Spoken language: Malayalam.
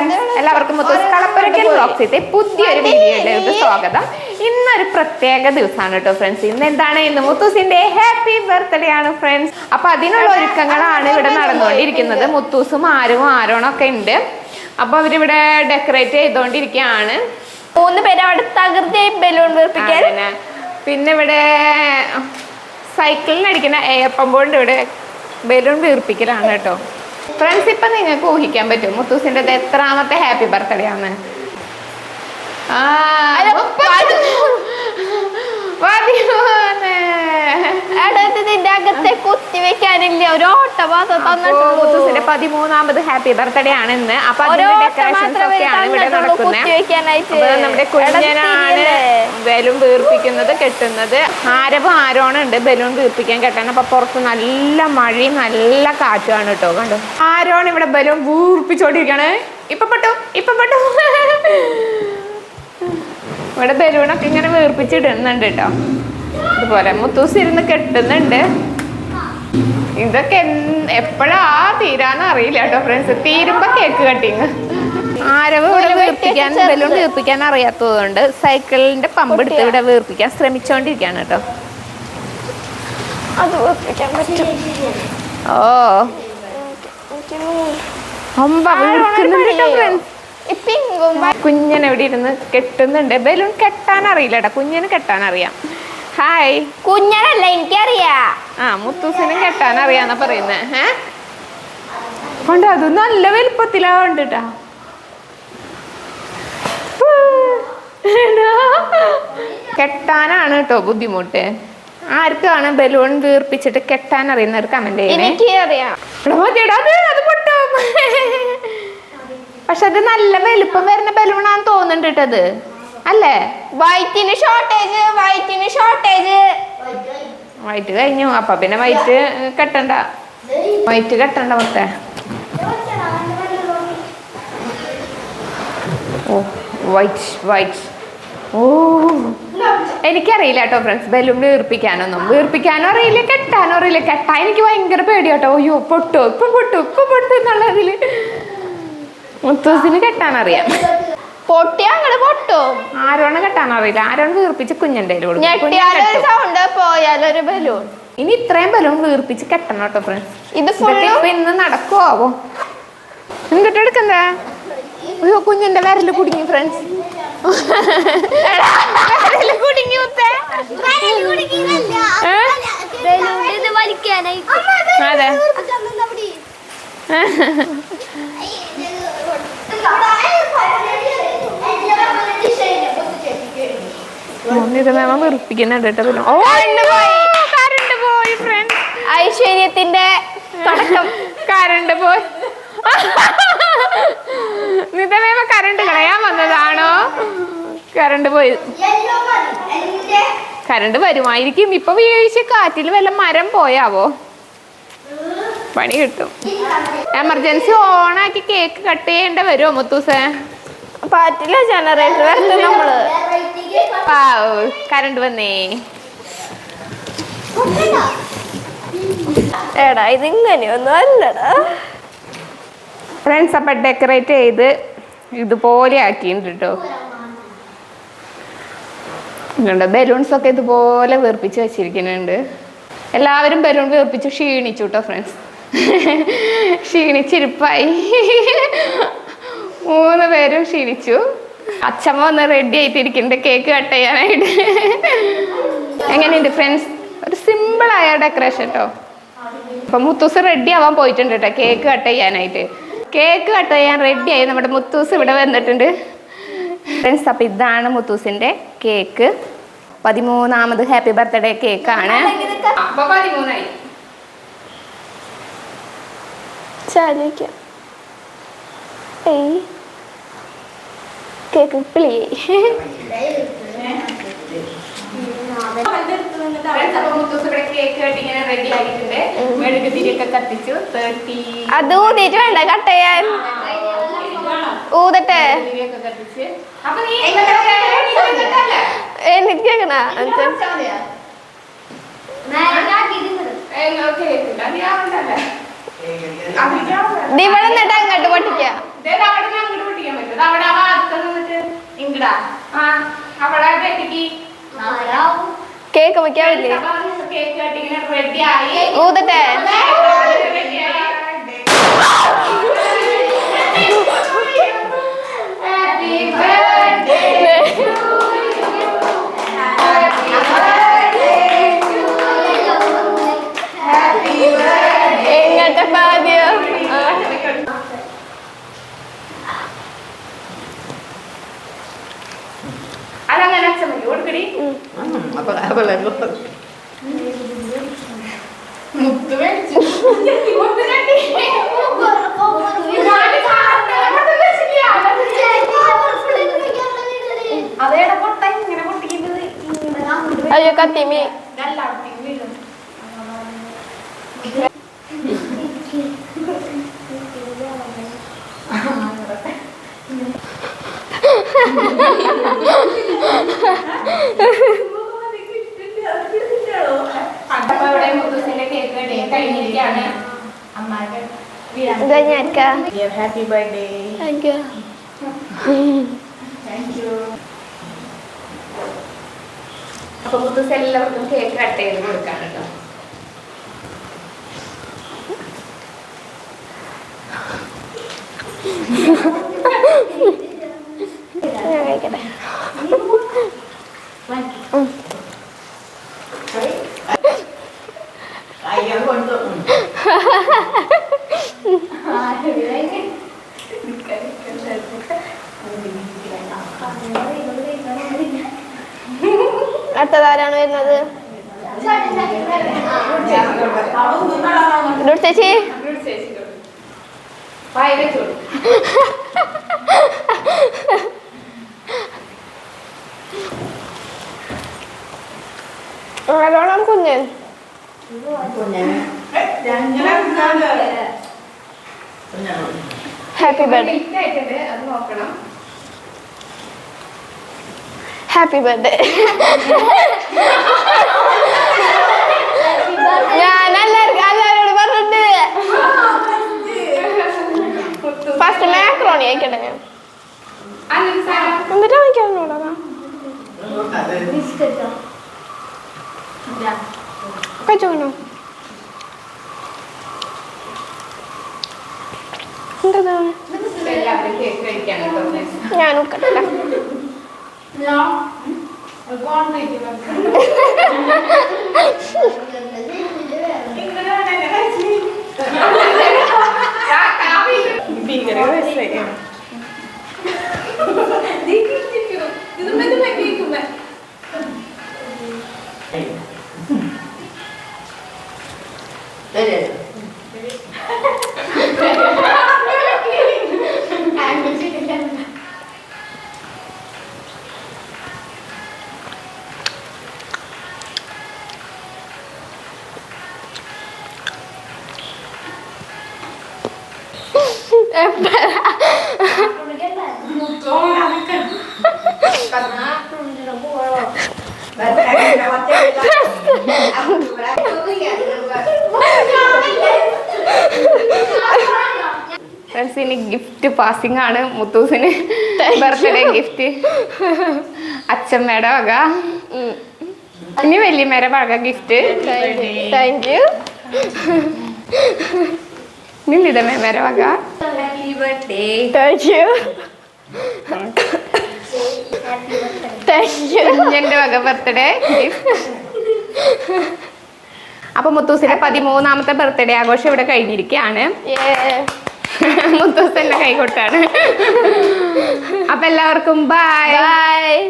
ഫ്രണ്ട്സ് എല്ലാവർക്കും മുത്തൂസ് കളപ്പുരക്കൽ ബ്ലോഗ്സിന്റെ പുതിയൊരു വീഡിയോയിലേക്ക് സ്വാഗതം. ഇന്നൊരു പ്രത്യേക ദിവസമാണ് കേട്ടോ ഫ്രണ്ട്സ് ഇന്ന് എന്താണ്? ഇന്ന് മുത്തൂസിന്റെ ഹാപ്പി ബർത്ത്ഡേ ആണ് ഫ്രണ്ട്സ് അപ്പൊ അതിനുള്ള ഒരുക്കങ്ങളാണ് ഇവിടെ നടന്നുകൊണ്ടിരിക്കുന്നത്. മുത്തൂസും ആരും ആരോണൊക്കെ ഉണ്ട്. അപ്പൊ അവരിവിടെ ഡെക്കറേറ്റ് ചെയ്തുകൊണ്ടിരിക്കുകയാണ് മൂന്ന് പേര് അവിടെ തകർത്തി ബലൂൺ വീർപ്പിക്കാൻ. പിന്നെ ഇവിടെ സൈക്കിളിനടിക്കുന്ന ഏപ്പം എയർ പമ്പോണ്ട് ഇവിടെ ബലൂൺ വീർപ്പിക്കലാണ് കേട്ടോ. ഫ്രണ്ട്സ് ഇപ്പൊ നിങ്ങൾക്ക് ഊഹിക്കാൻ പറ്റും മുത്തൂസിന്റെ എത്രാമത്തെ ഹാപ്പി ബർത്ത്ഡേ ആണ്? ആ, വെക്കാനില്ല ഒരു ഓട്ട മാത്രം തന്നിട്ടുള്ളൂ പതിമൂന്നാമത് ഹാപ്പി ബർത്ത്ഡേ ആണ് ഇന്ന് അപ്പൊ ഒരു ഡെക്കറേഷൻസ് മാത്രമേ ഒക്കെയാണ് ഇവിടെ നടക്കുന്നത് വെക്കാനായിട്ട്. നമ്മുടെ കുഞ്ഞനാണ്? ബലൂൺ വീർപ്പിക്കുന്നത് കെട്ടുന്നത്. ആരവും ആരോണുണ്ട് ബലൂൺ വീർപ്പിക്കാൻ കെട്ടാൻ അപ്പൊ പുറത്ത് നല്ല മഴയും നല്ല കാറ്റുമാണ് കേട്ടോ. കണ്ടു? ആരോൺ ഇവിടെ ബലൂൺ വീർപ്പിച്ചോണ്ടിരിക്കാണ് ഇപ്പൊ പെട്ടു ഇപ്പൊ പെട്ടു. ഇവിടെ ബലൂണൊക്കെ ഇങ്ങനെ വീർപ്പിച്ചിടുന്നുണ്ട് കേട്ടോ. അതുപോലെ മുത്തൂസ് ഇരുന്ന് കെട്ടുന്നുണ്ട്. ഇതൊക്കെ എപ്പോഴാ തീരാന്ന് അറിയില്ല കേട്ടോ ഫ്രണ്ട്സ് തീരുമ്പോ കേക്ക് കട്ടിങ് ആരവ് ഇവിടെ വീർപ്പിക്കാൻ ബലൂൺ വീർപ്പിക്കാൻ അറിയാത്തതുകൊണ്ട് സൈക്കിളിന്റെ പമ്പ് എടുത്ത് ഇവിടെ വീർപ്പിക്കാൻ ശ്രമിച്ചോണ്ടിരിക്കാണ് കേട്ടോ. അത് വീർപ്പിക്കാൻ പറ്റും. ഓ. കുഞ്ഞൻ എവിടെ ഇരുന്ന് കെട്ടുന്നുണ്ട്. ബലൂൺ കെട്ടാൻ അറിയില്ല കേട്ടോ. കുഞ്ഞന് കെട്ടാൻ അറിയാം ഹായ് കുഞ്ഞനല്ല എനിക്കറിയാ. ആ മുത്തൂസിനും കെട്ടാൻ അറിയാന്ന പറയുന്നത് ഏ? കൊണ്ട് അത് നല്ല വലുപ്പത്തിലാ കണ്ടിട്ടാ. കെട്ടാനാണ് കേട്ടോ ബുദ്ധിമുട്ട്. ആർക്കാണ് ബലൂൺ വീർപ്പിച്ചിട്ട് കെട്ടാൻ അറിയുന്ന ഒരു കമന്റ് ചെയ്യണേ? എനിക്ക് അറിയാം. പക്ഷെ അത് നല്ല വലുപ്പം വരുന്ന ബലൂണാന്ന് തോന്നുന്നുണ്ട് കേട്ടത് അല്ലേ? വൈറ്റിന് ഷോർട്ടേജ് വൈറ്റിന് ഷോർട്ടേജ് വൈറ്റ് കഴിഞ്ഞു. അപ്പൊ പിന്നെ വൈറ്റ് കെട്ടണ്ട. വൈറ്റ് കെട്ടണ്ട മൊത്തേ. ഓ വൈറ്റ് വൈറ്റ്. ഓ. എനിക്കറിയില്ല കേട്ടോ ഫ്രണ്ട്സ് ബലൂൺ വീർപ്പിക്കാനൊന്നും. വീർപ്പിക്കാനും അറിയില്ല കെട്ടാനും അറിയില്ല. കെട്ടാൻ എനിക്ക് ഭയങ്കര പേടിയാട്ടോ. അയ്യോ പൊട്ടോ. ഇപ്പൊ പൊട്ടു. ഇപ്പൊ പൊട്ടു എന്നുള്ളതിൽ മുത്തൂസിന് കെട്ടാൻ അറിയാം. പൊട്ടി അങ്ങട് പൊട്ടും. ആരോണ് കെട്ടാൻ അറിയില്ല ആരോണ് വീർപ്പിച്ച്. കുഞ്ഞൻ ഞെട്ടിയാലൊരു. സൗണ്ട് പോയാലൊരു ബലൂൺ. ഇനി ഇത്രയും ബലൂൺ വീർപ്പിച്ച് കെട്ടണം കേട്ടോ ഫ്രണ്ട്സ് ഇത് ഇപ്പൊ ഇന്ന് നടക്കുവോ ആവോ എടുക്കണ്ടേ. അയ്യോ കുഞ്ഞിന്റെ വരൽ കുടുങ്ങി ഫ്രണ്ട്സ് വിരൽ കുടുങ്ങി മുത്തേ? അതെ. മേമ കേട്ടോ. ബലൂൺ ഓ കറണ്ട് പോയി. കറണ്ട് പോയി ഫ്രണ്ട് ഐശ്വര്യത്തിന്റെ തുടക്കം. കറണ്ട് പോയി. നിതമേമ കറണ്ട് കളയാൻ വന്നതാണോ? കറണ്ട് പോയി. കറണ്ട് വരുമായിരിക്കും. ഇപ്പൊ വീഴ്ച കാറ്റിൽ വല്ല മരം പോയാവോ? പണി കിട്ടും. എമർജൻസി ഓണാക്കി കേക്ക് കട്ട് ചെയ്യേണ്ട വരുമോ മുത്തൂസേ? പാറ്റില്ല ജനറേറ്റർ വരട്ടെ നമ്മൾ കറണ്ട് വന്നേ. എടാ ഇത് ഒന്നും അല്ലടാ. ഫ്രണ്ട്സ് അപ്പം ഡെക്കറേറ്റ് ചെയ്ത് ഇതുപോലെ ആക്കിയിട്ടുണ്ട് കേട്ടോ കണ്ടോ ബലൂൺസ് ഒക്കെ ഇതുപോലെ വീർപ്പിച്ച് വെച്ചിരിക്കുന്നുണ്ട്. എല്ലാവരും ബലൂൺ വീർപ്പിച്ച് ക്ഷീണിച്ചു കേട്ടോ ഫ്രണ്ട്സ് ക്ഷീണിച്ചിരിപ്പായി. മൂന്ന് പേരും ക്ഷീണിച്ചു. അച്ഛമ്മ വന്ന് റെഡി ആയിട്ടിരിക്കുന്നുണ്ട്. കേക്ക് കട്ട് ചെയ്യാനായിട്ട്. എങ്ങനെയുണ്ട് ഫ്രണ്ട്സ് ഒരു സിമ്പിളായ ഡെക്കറേഷൻ കേട്ടോ അപ്പൊ മുത്തൂസ് റെഡി ആവാൻ പോയിട്ടുണ്ട് കേട്ടോ കേക്ക് കട്ട് ചെയ്യാനായിട്ട്. കേക്ക് കട്ട് ചെയ്യാൻ റെഡി ആയി നമ്മുടെ മുത്തൂസ് ഇവിടെ വന്നിട്ടുണ്ട്. ഫ്രണ്ട്സ് അപ്പൊ ഇതാണ് മുത്തൂസിന്റെ കേക്ക് പതിമൂന്നാമത് ഹാപ്പി ബർത്ത്ഡേ കേക്കാണ് ആണ്. പതിമൂന്നായി. ചാലിക്കാം. ഏയ്. കേക്ക് തേർട്ടി അത് ഊതിട്ട് വേണ്ട കട്ട് ചെയ്യാൻ ഊതട്ടെ? എനിക്ക് കേക്കണ? ഇവിടെ നിന്നിട്ട് അങ്ങോട്ട് പൊട്ടിക്ക ദേ, അവിടെ നിന്ന് അങ്ങോട്ട് ഇടാ ആ അവളെ ബേട്ടിക്ക് കേക്ക് വെക്കാൻ ആയി. ഊതട്ടെ. കൊടുക്കടി. അപ്പൊ മുത്ത് മേടിച്ചു. അയ്യോ കത്തിമി. ഇവിടെ happy birthday thank you thank you അപ്പൊ മുത്തൂസ് എല്ലാവർക്കും കേക്ക് കട്ട് ചെയ്ത് കൊടുക്കാം കേട്ടോ ഞാൻ കഴിക്കട്ടെ അയ്യോ കൊണ്ട് വരുന്നത്? ചേച്ചി? വെച്ചോളൂ ആരോണം കുഞ്ഞൻ. കുഞ്ഞാണ് കുഞ്ഞാണ് ഹാപ്പി ബർത്ത്ഡേ അത് നോക്കണം. ഹാപ്പി ബർത്ത്ഡേ ഞാൻ എല്ലാവർക്കും എല്ലാവരോടും പറഞ്ഞിട്ട് ഫസ്റ്റ് മാക്രോണി ആയിക്കട്ടെ ഞാൻ. എന്നിട്ട് വാങ്ങിക്കാനോടാ കഴിച്ചോണോ. ഞാൻ കാപ്പി. ഭീകര വയസ്സായി ഇത് മെല്ലെ കേൾക്കുമ്പോ ഫ്രണ്ട്സ് ഇനി ഗിഫ്റ്റ് പാസിംഗ് ആണ്. മുത്തൂസിന് ബർത്ത്ഡേ ഗിഫ്റ്റ് അച്ഛമ്മയുടെ വക. ഇനി മേരെ വക ഗിഫ്റ്റ് താങ്ക് യു ഇനി ಮೆರವಾಗ വക ഹാപ്പി ബർത്ത്ഡേ അപ്പൊ മുത്തൂസിന്റെ പതിമൂന്നാമത്തെ ബർത്ത്ഡേ ആഘോഷം ഇവിടെ കഴിഞ്ഞിരിക്കുകയാണ്. മുത്തൂസ് എന്റെ കൈകൊട്ടാണ്. അപ്പൊ എല്ലാവർക്കും ബൈ ബൈ